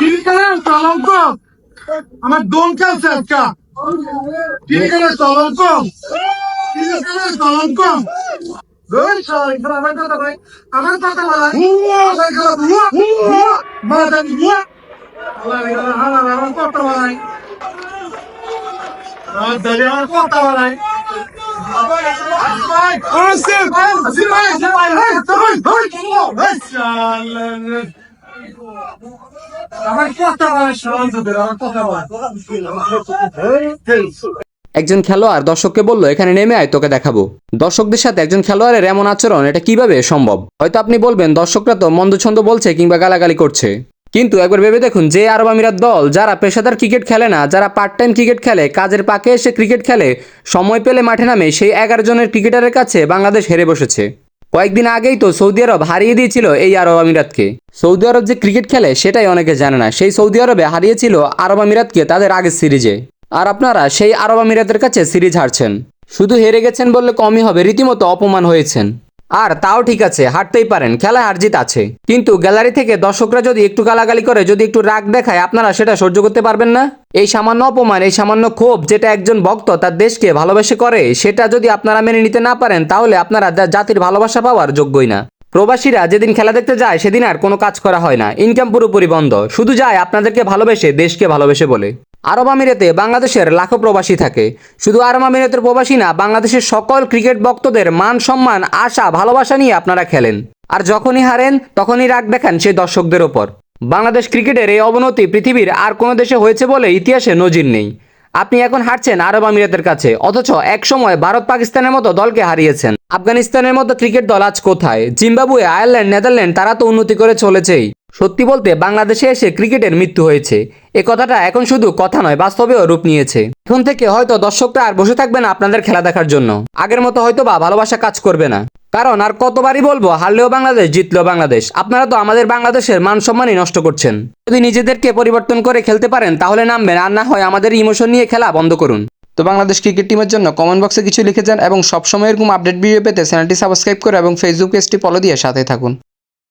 ক্রিকেটের কলঙ্ক আমার দম খেলছে আজকা। কলঙ্ক রোহিত শর্মা এখানে আমার কথা ভাই বলা মাথা আল্লাহ আমার কথা বলাই। আমার কথা বলাই। আসিফ আসিফ ভাই ভাই তুই একজন খেলোয়াড় দর্শককে বলল, এখানে নেমে আয়, তোকে দেখাবো। দর্শকদের সাথে একজন খেলোয়াড়ের এমন আচরণ, এটা কীভাবে সম্ভব? হয়তো আপনি বলবেন, দর্শকরা তো মন্দছন্দ বলছে কিংবা গালাগালি করছে। কিন্তু একবার ভেবে দেখুন, যে আরব আমিরাত দল, যারা পেশাদার ক্রিকেট খেলে না, যারা পার্ট টাইম ক্রিকেট খেলে, কাজের পাকে এসে ক্রিকেট খেলে, সময় পেলে মাঠে নামে সেই এগারো জনের ক্রিকেটারের কাছে বাংলাদেশ হেরে বসেছে। কয়েকদিন আগেই তো সৌদি আরব হারিয়ে দিয়েছিল এই আরব আমিরাতকে। সৌদি আরব যে ক্রিকেট খেলে সেটাই অনেকে জানে না। সেই সৌদি আরবে হারিয়েছিল আরব আমিরাতকে তাদের আগের সিরিজে। আর আপনারা সেই আরব আমিরাতের কাছে সিরিজ হারছেন। শুধু হেরে গেছেন বললে কমই হবে, রীতিমতো অপমান হয়েছেন। আর তাও ঠিক আছে হারতেই পারেন, খেলায় হারজিত আছে। কিন্তু গ্যালারি থেকে দর্শকরা যদি একটু গালাগালি করে, যদি একটু রাগ দেখায়, আপনারা সেটা সহ্য করতে পারবেন না? এই সামান্য অপমান, এই সামান্য ক্ষোভ যেটা একজন ভক্ত তার দেশকে ভালোবেসে করে, সেটা যদি আপনারা মেনে নিতে না পারেন, তাহলে আপনারা জাতির ভালোবাসা পাওয়ার যোগ্যই না। প্রবাসীরা যেদিন খেলা দেখতে যায়, সেদিন আর কোনো কাজ করা হয় না। ইনকাম পুরোপুরি বন্ধ। শুধু যায় আপনাদেরকে ভালোবেসে, দেশকে ভালোবেসে বলে। আরব আমিরাতে বাংলাদেশের লাখো প্রবাসী থাকে। শুধু আরব আমিরাতের প্রবাসী না, বাংলাদেশের সকল ক্রিকেট ভক্তদের মান সম্মান, আশা, ভালোবাসা নিয়ে আপনারা খেলেন। আর যখনই হারেন, তখনই রাগ দেখান সেই দর্শকদের ওপর। বাংলাদেশ ক্রিকেটের এই অবনতি পৃথিবীর আর কোনো দেশে হয়েছে বলে ইতিহাসে নজির নেই। আপনি এখন হারছেন আরব আমিরাতের কাছে, অথচ একসময় ভারত পাকিস্তানের মতো দলকে হারিয়েছেন। আফগানিস্তানের মতো ক্রিকেট দল আজ কোথায়? জিম্বাবুয়ে, আয়ারল্যান্ড, নেদারল্যান্ড, তারা তো উন্নতি করে চলেছেই। সত্যি বলতে বাংলাদেশে এসে ক্রিকেটের মৃত্যু হয়েছে। এ কথাটা এখন শুধু কথা নয়, বাস্তবেও রূপ নিয়েছে। এখন থেকে হয়তো দর্শকরা আর বসে থাকবে না আপনাদের খেলা দেখার জন্য। আগের মতো হয়তো বা ভালোবাসা কাজ করবে না। কারণ আর কতবারই বলব, হারলেও বাংলাদেশ, জিতলেও বাংলাদেশ। আপনারা তো আমাদের বাংলাদেশের মান সম্মানই নষ্ট করছেন। যদি নিজেদেরকে পরিবর্তন করে খেলতে পারেন, তাহলে নামবেন আর না হয় আমাদের ইমোশন নিয়ে খেলা বন্ধ করুন। তো বাংলাদেশ ক্রিকেট টিমের জন্য কমেন্ট বক্সে কিছু লিখে যান এবং সবসময় এরকম আপডেট ভিডিও পেতে চ্যানেলটি সাবস্ক্রাইব করে এবং ফেসবুক পেজটি ফলো দিয়ে সাথে থাকুন।